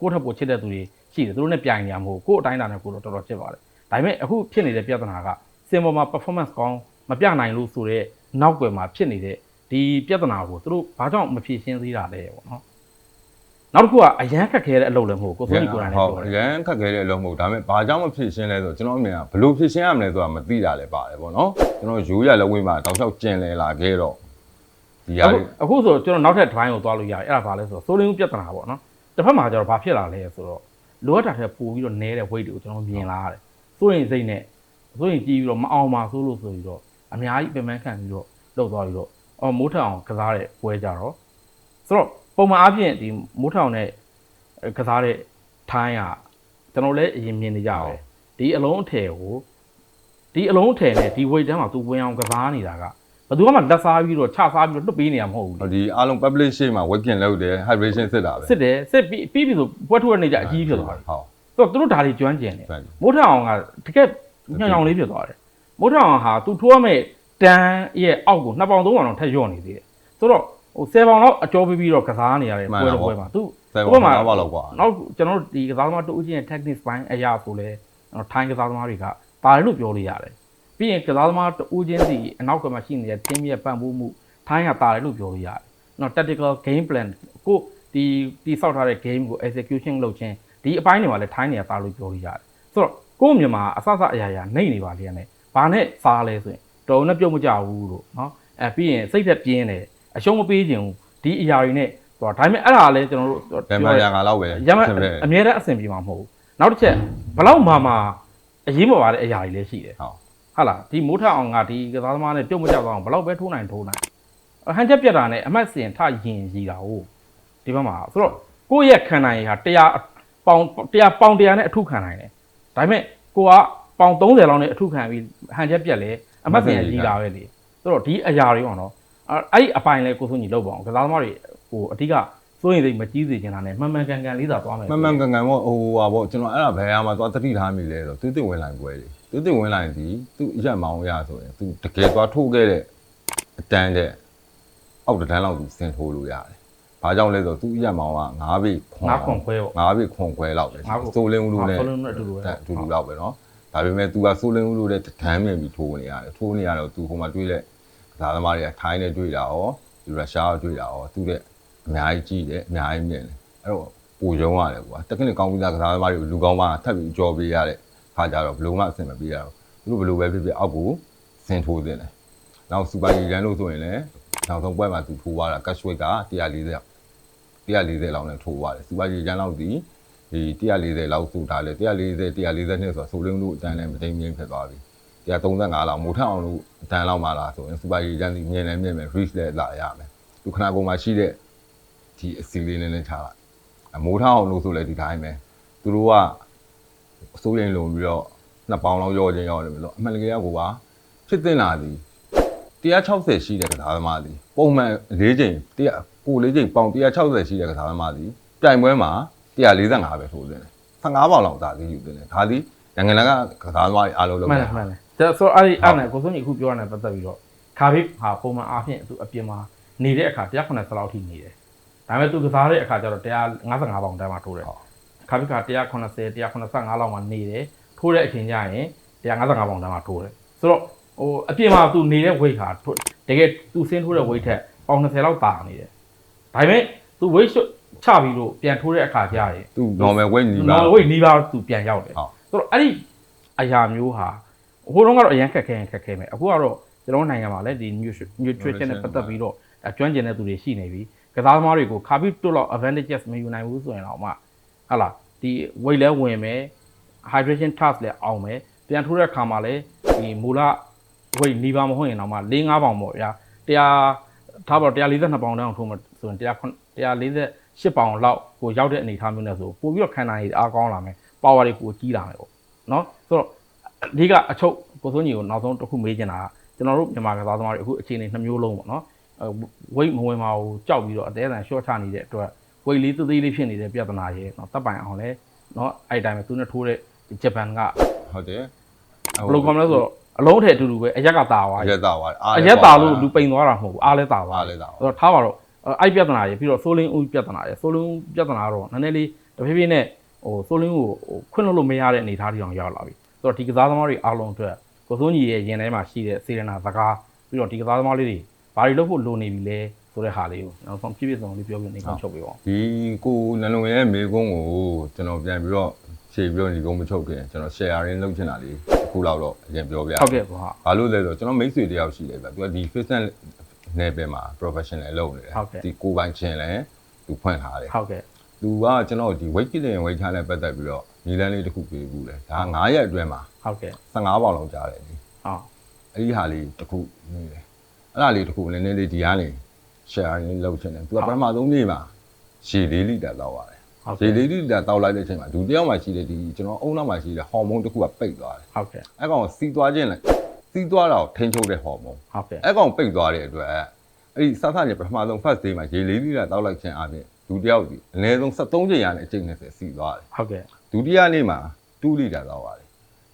S1: ကိုယ့်ထက်ပိုချစ်တဲ့သူတွေရှိတယ်သူတို့နဲ့ပြိုင်နေရမဟုတ်ကိုယ့်အတိုင်းအတာနဲ့ကိုယ်တော့တော်တော်ချစ်ပါတယ်ဒါပေမဲ့အခုဖြစ်နေတဲ့ပြဿနာကစင်ပေါ်မှာ performance ကောင်းမပြနိုင်လို့ဆိုတော့နောက်ွယ်မှာဖြစ်နေတဲ့ဒီပြဿနာကိုသူတို့ဘာကြောင့်မဖြေရှင်းသေးတာလဲပေါ့နော် နောက်တစ်ခုကအရန်ခက်ခဲတဲ့အလုပ်လည်းမဟုတ်ကိုစိုးကြီးကိုယ်တိုင်လည်း
S2: ဟုတ်
S1: ပြောတယ်
S2: အရန်ခက်ခဲတဲ့အလုံးမဟုတ်ဒါပေမဲ့ဘာကြောင့်မဖြစ်ရှင်းလဲဆိုတော့ကျွန်တော်အမြင်ကဘယ်လို့ဖြစ်ရှင်းရမလဲဆိုတာမသိတာလည်းပါတယ်ပေါ့နော်ကျွန်တော်ရိုးရလက်ဝဲမှာတောက်လျှောက်ကျင်လဲလာခဲ့တော့ဒီဟာ
S1: အခု
S2: လေး
S1: အခုဆိုကျွန်တော်နောက်ထပ် drive ကိုသွားလို့ရတယ်အဲ့ဒါဘာလဲဆိုတော့စိုးလင်းပြဿနာပေါ့နော်တစ်ဖက်မှာကျတော့ဘာဖြစ်လာလဲဆိုတော့လိုအပ်တာထက်ပိုပြီးတော့နဲတဲ့ weight တွေကိုကျွန်တော်မြင်လာရတယ်စိုးရင်စိတ်နဲ့စိုးရင်ကြည့်ပြီးတော့မအောင်ပါဆိုလို့ဆိုပြီးတော့အများကြီးပြန်မှန်းခံပြီးတော့လှုပ်သွားပြီးတော့အော်မိုးထအောင်ကစားတဲ့ပွဲကြတော့ဆိုတော့ ပုံမှန်အားဖြင့်ဒီမိုးထအောင်နဲ့ကစားတဲ့ထိုင်းကကျွန်တော်လည်းအရင်မြင်နေကြတယ်ဒီအလုံးအထည်ကိုဒီအလုံးအထည်နဲ့ဒီ weight တန်းမှာသူဝင်အောင်ကစားနေတာကဘယ်သူမှလက်စားပြီးတော့ချစားပြီးတော့လွတ်ပေးနေရမဟုတ်ဘူးလေ
S2: ဒီအားလုံး public ရှေ့မှာ webkin လုပ်တယ် hydration စစ်တာပဲ
S1: စစ်တယ်စစ်ပြီးပြီးပြီဆိုပွဲထုတ်ရနေကြအကြီးဖြစ်သွားတယ်
S2: ဟုတ်
S1: ဆိုတော့သူတို့ဒါတွေကျွမ်းကျင်တယ်
S2: ဟုတ်
S1: မိုးထအောင်ကတကယ်ညောင်ညောင်လေးဖြစ်သွားတယ်မိုးထအောင်ဟာသူထိုးရမဲ့တန်းရဲ့အောက်ကိုနှစ်ပေါင်သုံးပေါင်တော့ထက်လျော့နေသေးတယ်ဆိုတော့ ဟို10ပေါင်တော့အကျော်ပြီးပြီးတော့ကစားနေရတယ်ပွဲတစ်ပွဲမှာသူ
S2: ဆယ်
S1: ဥပ
S2: ပေါ်
S1: မာ
S2: မှာပါလောက်ကွာ
S1: နောက်ကျွန်တော်တို့ဒီကစားသမားတူဦးချင်းရဲ့ technique ပိုင်းအရာဆိုလဲကျွန်တော်ထိုင်းကစားသမားတွေကပါတယ်လို့ပြောလို့ရတယ်ပြီးရင်ကစားသမားတူဦးချင်းစီအနောက်ကမှရှိနေတဲ့ team ရဲ့ပံ့ပိုးမှုထိုင်းကပါတယ်လို့ပြောလို့ရတယ်နော် tactical game plan ကိုဒီဒီစောက်ထားတဲ့ game ကို execution လုပ်ခြင်းဒီအပိုင်းတွေမှာလည်းထိုင်းနေတာသားလို့ပြောလို့ရတယ်ဆိုတော့ကိုယ့်မြန်မာအဆအဆအရာရာနှိမ့်နေပါလေရတယ်ဘာနဲ့စားလဲဆိုရင်တော်နဲ့ပြုတ်မကြဘူးလို့နော်အဲပြီးရင်စိတ်သက်ပြင်းတယ် အရှုံးမပေးခြင်းဘူးဒီအရာတွေနဲ့ဆိုတော့ဒါပေမဲ့အဲ့ဒါလည်းကျွန်တော်တို့
S2: ဘယ်မှာရငါလောက်ပဲ
S1: ရမအမြဲတမ်းအဆင်ပြေမှာမဟုတ်ဘူးနောက်တစ်ချက်ဘလောက်မှမှအရေးမပါတဲ့အရာတွေလည်းရှိတယ်
S2: ဟုတ်
S1: ဟုတ်လားဒီမိုးထအောင်ကဒီကစားသမားနဲ့ပြုတ်မကြောက်အောင်ဘလောက်ပဲထိုးနိုင်ထိုးနိုင်ဟန်ချက်ပြတ်တာနဲ့အမှတ်စင်ထရင်ကြီးတာဟုတ်ဒီဘက်မှာဆိုတော့ကိုယ့်ရဲ့ခံနိုင်ရဟာ100ပေါင်100ပေါင်100နဲ့အထုခံနိုင်တယ်ဒါပေမဲ့ကိုကပေါင်30လောက်နဲ့အထုခံပြီးဟန်ချက်ပြတ်လဲအမှတ်စင်ရကြီးတာပဲလေဆိုတော့ဒီအရာတွေပေါ့နော် အဲ့ဒီအပိုင်လဲကိုစိုးညီလောက်ပါအောင်ကစားသမားတွေဟိုအဓိကစိုးရင်စိတ်မကြီးစေချင်တာနဲ့မှန်မှန်ကန်ကန်လေးသာသွားမယ်
S2: မှန်မှန်ကန်ကန်ပေါ့ဟိုဟာပေါ့ကျွန်တော်အဲ့ဒါဘယ်ဟာမှာသွားတတိထားမိလဲတော့သူတစ်ဝင်လိုက်ပွဲလေသူတစ်ဝင်လိုက်ဒီသူအရက်မောင်းရဆိုရင်သူတကယ်သွားထိုးခဲ့တဲ့အတန်းတဲ့အောက်တန်းလောက်သူဆင်ထိုးလို့ရတယ်။ဘာကြောင့်လဲဆိုတော့သူအရက်မောင်းက9ဘိခွန်
S1: ငါခွန်ခွဲပေါ့
S2: 9ဘိခွန်ခွဲလောက်ပဲ
S1: ငါခွန်
S2: စိုးလင်းဦးလို့နဲ့
S1: ဆိုလုံးနဲ့အတူတူပဲ
S2: အတူတူလောက်ပဲเนาะဒါပေမဲ့ तू ကစိုးလင်းဦးလို့တဲ့တန်းမြင်ပြီးထိုးနေရတယ်ထိုးနေရတော့ तू ဟိုမှာတွေးတဲ့ ဒါသမားတွေကထိုင်းနဲ့တွေးတာရောဒီရုရှားကိုတွေးတာရောသူတဲ့အများကြီးကြီးတယ်အများကြီးမြင်တယ်အဲ့တော့ပူရုံရတယ်ကွာတက်ကနစ်ကောင်းပြီးသားကစားသမားတွေကိုလူကောင်းမှထပ်ပြီးကြော်ပေးရတဲ့ခါကြတော့ဘလို့မှအဆင်မပြေရတော့သူတို့ဘလို့ပဲဖြစ်ဖြစ်အောက်ကိုဆင်ထိုးတင်တယ်နောက်စူပါရီရန်လို့ဆိုရင်လည်းနောက်ဆုံးပွဲမှာ तू ထိုးသွားတာကတ်ရှ်ဝိတ်က140 140လောက်နဲ့ထိုးသွားတယ်စူပါရီရန်လောက်ဒီဒီ140လောက်စုထားလဲ140 140နှစ်ဆိုတော့ဆိုလင်းလို့အတန်းနဲ့မတိမ်မြင်းဖြစ်သွားပြီ 135လောက်မိုးထအောင်လို့အတန်းလောက်မှလာဆိုရင်စူပါရီရန်ဒီမြင်လည်းမြင်မယ် reach လည်းလာရမယ်သူခဏကုန်မှာရှိတဲ့ဒီအစီလေးနဲ့လည်းထားလိုက်အမိုးထအောင်လို့ဆိုလဲဒီတိုင်းပဲသူတို့ကအစိုးရင်းလုံပြီးတော့နှစ်ပေါင်လောက်ရောချင်းရောတယ်မလို့အမှန်တကယ်ကကိုပါဖြစ်တင်လာသည်160ရှိတဲ့ကစားသမားသည်ပုံမှန်၄ချိန်100ကို၄ချိန်ပေါင်160ရှိတဲ့ကစားသမားသည်ပြိုင်ပွဲမှာ145ပဲထိုးတင်တယ်15ပေါင်လောက်သာသေးယူတင်တယ်ဒါသည်နိုင်ငံတကာကစားသမားတွေအားလုံးလုံး
S1: မှန်တယ်မှန်တယ် ဒါဆိုအဲ့ဒီအဲ့နဲ့ကိုစိုးညီအခုပြောရတဲ့ပတ်သက်ပြီးတော့ခါဘိဟာပုံမှန်အားဖြင့်သူအပြင်မှာနေတဲ့အခါ190လောက်ထိနေတယ်ဒါပေမဲ့သူကစားတဲ့အခါကျတော့155ပေါင်တန်းမှာထိုးတယ်ခါဘိက190 185လောက်မှာနေတယ်ထိုးတဲ့အချိန်ကျရင်155ပေါင်တန်းမှာထိုးတယ်ဆိုတော့ဟိုအပြင်မှာသူနေတဲ့ weight ဟာတကယ်သူဆင်းထိုးတဲ့ weight ထက်ပေါင်20လောက်တာနေတယ်ဒါပေမဲ့သူ weight ချပြီးတော့ပြန်ထိုးတဲ့အခါကျရင်
S2: သူ normal weight နီးပါ
S1: နော်ဝိတ်နီးပါးသူပြန်ရောက်တယ်
S2: ဟုတ်
S1: ဆိုတော့အဲ့ဒီအရာမျိုးဟာ ဟိုတုန်းကတော့အရင်ခက်ခဲရင်ခက်ခဲမယ်အခုကတော့ကျွန်တော်တို့နိုင်ငံမှာလည်းဒီ nutrition nutrition နဲ့ပတ်သက်ပြီးတော့ဒါကျွမ်းကျင်တဲ့သူတွေရှိနေပြီကစားသမားတွေကိုခါပြီးတွတ်လောက် advantages မယူနိုင်ဘူးဆိုရင်တော့မှဟာလာဒီ weight လဲဝင်မယ် hydration task လဲအောင်မယ်ပြန်ထိုးတဲ့အခါမှာလည်းဒီမူလ weight နီးပါးမဟုတ်ရင်တော့မှ၄၅ပေါင်ပေါ့ဗျာ100ထားပါတော့142ပေါင်တန်းအောင်ထိုးမှဆိုရင်148ပေါင်လောက်ကိုရောက်တဲ့အနေအထားမျိုးနဲ့ဆိုပို့ပြီးတော့ခံနိုင်ရည်အားကောင်းလာမယ် power တွေပိုကြီးလာမယ်ပေါ့နော်ဆိုတော့ အဓိကအချုပ်ကိုစိုးညီကိုနောက်ဆုံးတစ်ခုမေးချင်တာကကျွန်တော်တို့မြန်မာကစားသမားတွေအခုအခြေအနေနှမျိုးလုံးပေါ့နော်အဲ weight မဝင်ပါဘူးကြောက်ပြီးတော့အသေးအံ short ချနေတဲ့အတွက် weight လေးသေးသေးလေးဖြစ်နေတဲ့ပြဿနာရဲ့နော်တပ်ပိုင်အောင်လဲနော်အဲ့ဒီတိုင်းပဲသူနဲ့ထိုးတဲ့ဂျပန်က
S2: ဟုတ်တယ်
S1: ဘယ်လိုကောင်းမလဲဆိုတော့အလုံးထည်အတူတူပဲအရက်ကတာသွား
S2: အ
S1: ပြီ
S2: ရက်သားသွားအား
S1: အရက်တာလို့လူပိန်သွားတာမဟုတ်ဘူးအားလဲတာသွား
S2: အား
S1: ပြီ
S2: လဲသား
S1: အဲ့တော့ထားပါတော့အဲ့ပြဿနာရပြီးတော့ဆိုလင်းဦးပြဿနာရဆိုလင်းဦးပြဿနာတော့နည်းနည်းလေးတဖြည်းဖြည်းနဲ့ဟိုဆိုလင်းဦးကိုဟိုခွင့်လွှတ်လို့မရတဲ့အနေအထားတွေအောင်ရောက်လာပြီ ဆိုတော့ဒီကစားသမားတွေအားလုံးအတွက်ကိုစိုးညီရဲ့ရင်ထဲမှာရှိတဲ့စေရနာစကားပြီးတော့ဒီကစားသမားလေးတွေဘာတွေလုပ်ဖို့လိုနေပြီလဲဆိုတဲ့ဟာလေးကိုနောက်ဆုံးပြည့်ပြည့်စုံစုံလေးပြောပြနေကောင်းချုပ်ပေးပါဦး
S2: ဒီကိုနလုံရဲ့မေကုန်းကိုကျွန်တော်ပြန်ပြီးတော့ဖြည့်ပြီးတော့ဒီကုန်းမချုပ်ခင်ကျွန်တော် share ရင်းလုပ်ချင်တာလေးအခုလောက်တော့အရင်ပြောပြ
S1: ဟုတ်ကဲ့ကွာ
S2: ဘာလို့လဲဆိုတော့ကျွန်တော်မိတ်ဆွေတယောက်ရှိတယ်ဗျသူကဒီ fitness နယ်ပယ်မှာ professional လုပ်နေတယ်
S1: ဟုတ်ကဲ့
S2: ဒီကိုယ်ပိုင်ချင်းလဲသူဖွင့်ထားတယ်
S1: ဟုတ်ကဲ့
S2: သူကကျွန်တော်ဒီ weight gain weight ထားနဲ့ပတ်သက်ပြီးတော့ နီလန်းလေးတစ်ခုပေးဘူးလေဒါ9ရက်အတွင်းမှာ
S1: ဟုတ်ကဲ့
S2: 15ပေါင်လောက်ကြားတယ်ဒီ
S1: အော်
S2: အဲ့ဒီဟာလေးတစ်ခုနေတယ်အဲ့ဒါလေးတစ်ခုနည်းနည်းလေးဒီကနေ share ရင်းလုပ်ချင်တယ်သူကပထမဆုံးနေ့မှာရှည်၄လီတာတောက်ရတယ်
S1: ဟုတ်
S2: ရှည်
S1: ကဲ့
S2: ၄လီတာတောက်လိုက်တဲ့အချိန်မှာဒုတိယမှာရှိတဲ့ဒီကျွန်တော်အုံနောက်မှာရှိတဲ့ဟော်မုန်းတစ်ခုကပိတ်သွားတယ်
S1: ဟုတ်ကဲ့
S2: အဲ့ကောင်စီးသွားခြင်းလဲစီးသွားတာကိုထိန်းချုပ်တဲ့ဟော်မုန်း
S1: ဟုတ်ကဲ့
S2: အဲ့ကောင်ပိတ်သွားတဲ့အတွက်အဲ့ဒီစသဖြင့်ပထမဆုံး first day မှာရေလေးလီတာတောက်လိုက်ခြင်းအပြင်ဒုတိယဒီအနည်းဆုံး73ချိန်ရတဲ့အချိန်နဲ့စီးသွားတယ်
S1: ဟုတ်ကဲ့
S2: ဒုတိယနေ့မှာ2လီတာတောက်ရတယ်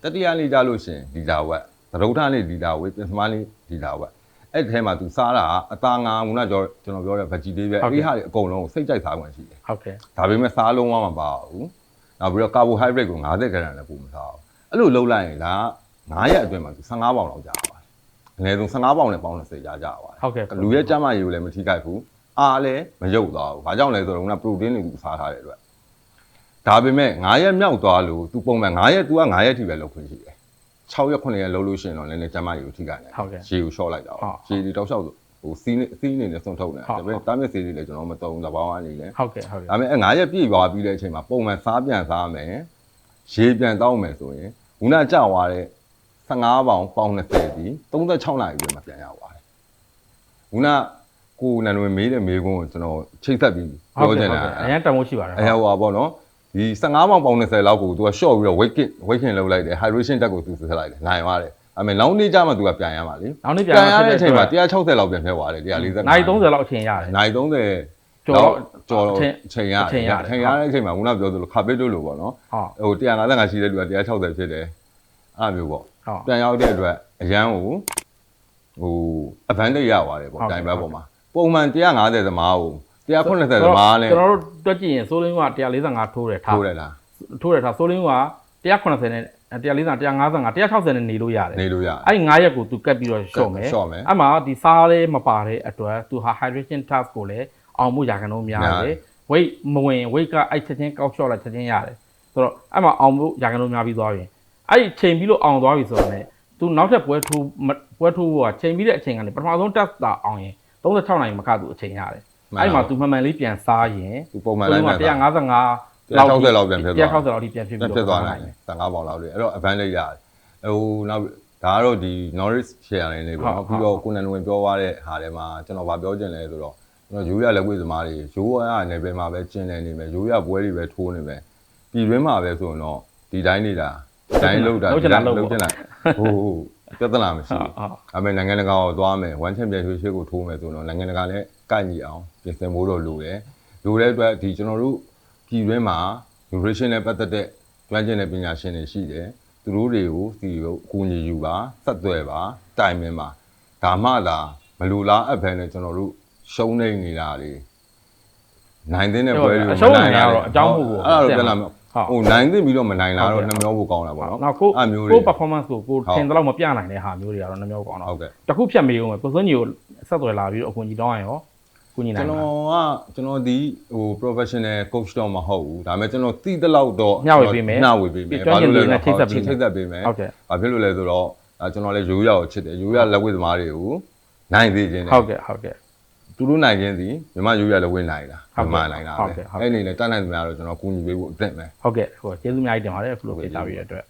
S2: တတိယနေ့ကျလို့ရှရင်လီတာဝက်သရုပ်ထနေ့လီတာဝက်ပြင်စမနေ့လီတာဝက်အဲ့ဒီထဲမှာသူစားတာကအသားငါခုနကကျွန်တော်ပြောတဲ့ vegetable အဲ့ဒီဟာတွေအကုန်လုံးကိုစိတ်ကြိုက်စားခွင့်ရှိတယ်
S1: ဟုတ်ကဲ့
S2: ဒါပေမဲ့စားလုံးဝမပါဘူးနောက်ပြီးတော့ carbohydrate ကို50ဂရမ်လည်းပို့မစားဘူးအဲ့လိုလုပ်လိုက်ရင်ဒါ9ရက်အတွင်းမှာသူ15ပေါင်လောက်ကြာပါတယ်အနည်းဆုံး15ပေါင်နဲ့ပေါင်20ကြာကြာပါတယ်
S1: ဟုတ်ကဲ့
S2: လူရဲ့ကျန်းမာရေးကိုလည်းမထိခိုက်ဘူးအားလည်းမယုတ်သွားဘူးဘာကြောင့်လဲဆိုတော့က protein တွေကိုစားထားတဲ့အတွက် ဒါပေမဲ့9ရက်မြောက်သွားလို့ तू ပုံမှန်9ရက် तू က9ရက်ထိပဲလုပ်ခွင့်ရှိတယ်6ရက်9ရက်လုပ်လို့ရှိရင်တော့လည်းကျန်းမာရေးကိုထိခိုက်တယ်
S1: ဟုတ်ကဲ့
S2: ရှည်ကို short လိုက်တာ
S1: ဟုတ်
S2: ပေါ့ရှည်ဒီတောက်လျှောက်ဟိုစီးနေစီးနေနဲ့ဆုံးထုတ်နေတာ
S1: ဟုတ်
S2: ဒါပေမဲ့တားမြစ်စီးတွေလည်းကျွန်တော်မတုံးသဘောအနေနဲ့
S1: ဟုတ်ကဲ့ဟုတ်ကဲ့
S2: ဒါပေမဲ့အဲ9ရက်ပြည့်သွားပြီးတဲ့အချိန်မှာပုံမှန်စားပြန်စားမယ်ရေပြန်တောင်းမယ်ဆိုရင်ခုနကြွားတဲ့15ပေါင်ပေါင်20ဒီ36နာရီအတွင်းမှာပြန်ရပါတယ်ခုနကိုနန်ဝင်မေးတဲ့မေးခွန်းကိုကျွန်တော်ချိတ်ဆက်ပြီးပြောချင်တာ
S1: အရင်တမိုးရှိပါတယ်
S2: အဲဟိုပါပေါ့နော် ဒီ15ပေါင်ပေါင်20လောက်ကိုသူက short ပြီးတော့ weight gain weight gain လုပ်လိုက်တယ် hydration တက်ကိုသူစစ်လိုက်တယ်နိုင်ပါတယ်အဲ့မဲ့နောက်နေ့ကျမှသူကပြန်ရမှာလေ
S1: နောက်နေ့ပြန်
S2: ရတဲ့အချိန်မှာ160လောက်ပြန်ဖျက်သွားတယ်140
S1: နိုင်30လောက်အချိန်ရတယ်
S2: နိုင်30
S1: ကျော်
S2: ကျော်
S1: ချိန်
S2: ရ
S1: ချိန်ရ
S2: ချိန်ရတဲ့အချိန်မှာခုနပြောသလိုခါပစ်တို့လိုပေါ့နော်
S1: ဟို
S2: 155ရှိတဲ့လူက160ဖြစ်တယ်အဲ့လိုမျိုးပေါ့ပြန်ရောက်တဲ့အတွက်အရန်ကိုဟို advantage ရပါတယ်ပေါ့တိုင်ဘက်ပေါ်မှာပုံမှန်150သမားကို 180သမားနဲ့
S1: ကျွန်တော်တို့တွက်ကြည့်ရင်ဆိုလင်းက145ထိုးတယ်ထား
S2: ထိုးတယ်လား
S1: ထိုးတယ်ထားဆိုလင်းက180နဲ့140 155 160နဲ့နေလို့ရတယ်
S2: နေလို့ရတယ်
S1: အဲ့ဒီ9ရက်ကိုသူကတ်ပြီးတော့ရှော့မယ်
S2: ရှော့မယ်
S1: အဲ့မှာဒီစားလေးမပါတဲ့အတွက်သူဟာ hydration task ကိုလည်းအောင်မှုရာခိုင်နှုန်းများ
S2: များတ
S1: တယ်ယ် weight မဝင် weight ကအဲ့ချက်ချင်းကောက်လျှော့လိုက်ချက်ချင်းရတယ်ဆိုတော့အဲ့မှာအောင်မှုရာခိုင်နှုန်းများပြီးသွားပြီအဲ့ဒီချိန်ပြီးလို့အောင်သွားပြီဆိုတော့ ਨੇ သူနောက်ထပ်ပွဲထိုးမပွဲထိုးဖို့ကချိန်ပြီးတဲ့အချိန်ကနေပထမဆုံး test တာအောင်ရင်36နိုင်မကသူအချိန်ရတယ် အဲ့မှာသူမှန်မှန်လေးပြန်စားရင်
S2: သူပုံမှန်
S1: ဆို
S2: လိုက်
S1: တော့
S2: မှ
S1: 155
S2: 160လောက်ပြန်ဖြစ်သွား
S1: 160လောက်ထိပြန်ဖြစ်
S2: ပြန်
S1: ပြီး
S2: ဖြစ်သွား
S1: တော့
S2: နိုင်တယ်15ပေါင်လောက်တွေအဲ့တော့ advantage ရတယ်ဟိုနောက်ဒါကတော့ဒီ knowledge share နေနေပေါ့နော်ပြီးတော့ကိုနန်ဝင်ပြောသွားတဲ့ဟာထဲမှာကျွန်တော်ဗာပြောချင်လဲဆိုတော့ကျွန်တော်ရိုးရလက်ဝဲသမားတွေရိုးရနယ်ပယ်မှာပဲကျင်းနေနေမယ်ရိုးရပွဲတွေပဲထိုးနေမယ်ပြည်တွင်းမှာပဲဆိုရင်တော့ဒီတိုင်းနေတာဒီတိုင်းလောက်တာဒီတိုင်းလောက်ချင်တာဟို ပြဿနာမရှိ
S1: ဟုတ်
S2: ဘူး
S1: ဟုတ်
S2: အမေနိုင်ငံတကာကိုသွားမယ်ဝမ်ချန်ပီယံရွှေရွှေကိုထိုးမယ်ဆိုတော့နိုင်ငံတကာလည်းကိုက်ညီအောင်ပြင်ဆင်ဖို့တော့လိုတယ်လိုတဲ့အတွက်ဒီကျွန်တော်တို့ပြည်တွင်းမှာ nutrition နဲ့ပတ်သက်တဲ့ကျွမ်းကျင်တဲ့ပညာရှင်တွေရှိတယ်သူတို့တွေကိုစီကိုအကူအညီယူပါဆက်သွယ်ပါတိုင်ပင်ပါဒါမှသာမလူလားအပ်ဖဲနဲ့ကျွန်တော်တို့ရှုံးနေနေတာတွေနိုင်တဲ့ပွဲတွေကို
S1: အရှုံးနိုင်ရတော့အကြောင်းမို့ကို
S2: အဲ့ဒါတော့ပြန်လာမယ်
S1: ဟုတ်
S2: ဟိုနိုင်တဲ့ပြီးတော့မနိုင်လာတော့နှမျောဖို့ကောင်းတာပေါ့နော်
S1: နောက်ကို
S2: အဲ့မျိုးတွေ
S1: ကို performance ကိုကို
S2: ဟုတ်
S1: ထင်တဲ့လောက်မပြနိုင်တဲ့ဟာမျိုးတွေကတော့နှမျိုးကောင်းတော့
S2: ဟုတ်ကဲ့
S1: တခုဖြတ်မေးဦးမယ်ကိုစွန်းကြီးကိုဆက်သွယ်လာပြီးတော့အကူကြီးတောင်းရင်ရောကူညီနိုင်
S2: ကျွန်
S1: မှာ
S2: တော်ကကျွန်တော်ဒီဟို professional coach တော့မဟုတ်ဘူးဒါပေမဲ့ကျွန်တော်သိတဲ့လောက်တော့
S1: မျှဝေပေးမယ်
S2: မျှဝေပေးမယ်
S1: ကျွမ်းကျင်သူတွေနဲ့ချိတ်ဆက်ပေးမယ်
S2: ချိတ်ဆက်ပေးမယ်
S1: ဟုတ်ကဲ့
S2: ဘာဖြစ်လို့လဲဆိုတော့အဲကျွန်တော်လည်းရိုးရကိုချစ်တယ်ရိုးရလက်ဝဲသမားတွေကိုနိုင်သေးခြင်း
S1: ဟုတ်ကဲ့ဟုတ်ကဲ့
S2: သူတို့နိုင်ခြင်းစီမြန်မာရိုးရလက်ဝဲနိုင်တာ
S1: ဟုတ်ကဲ့
S2: မြန်မာနိုင်တာ
S1: ဟုတ်
S2: ပဲ
S1: ကဲ့ဟုတ်ကဲ့
S2: အဲ့အနေနဲ့တတ်နိုင်သမျှတော့ကျွန်တော်ကူညီပေးဖို့အသင့်ပဲ
S1: ဟုတ်ကဲ့ဟိုကျေးဇူးအများကြီးတင်ပါတယ်အခုလို
S2: ဟုတ်ကဲ့
S1: ခေတ္တပြီးရတဲ့အတွက်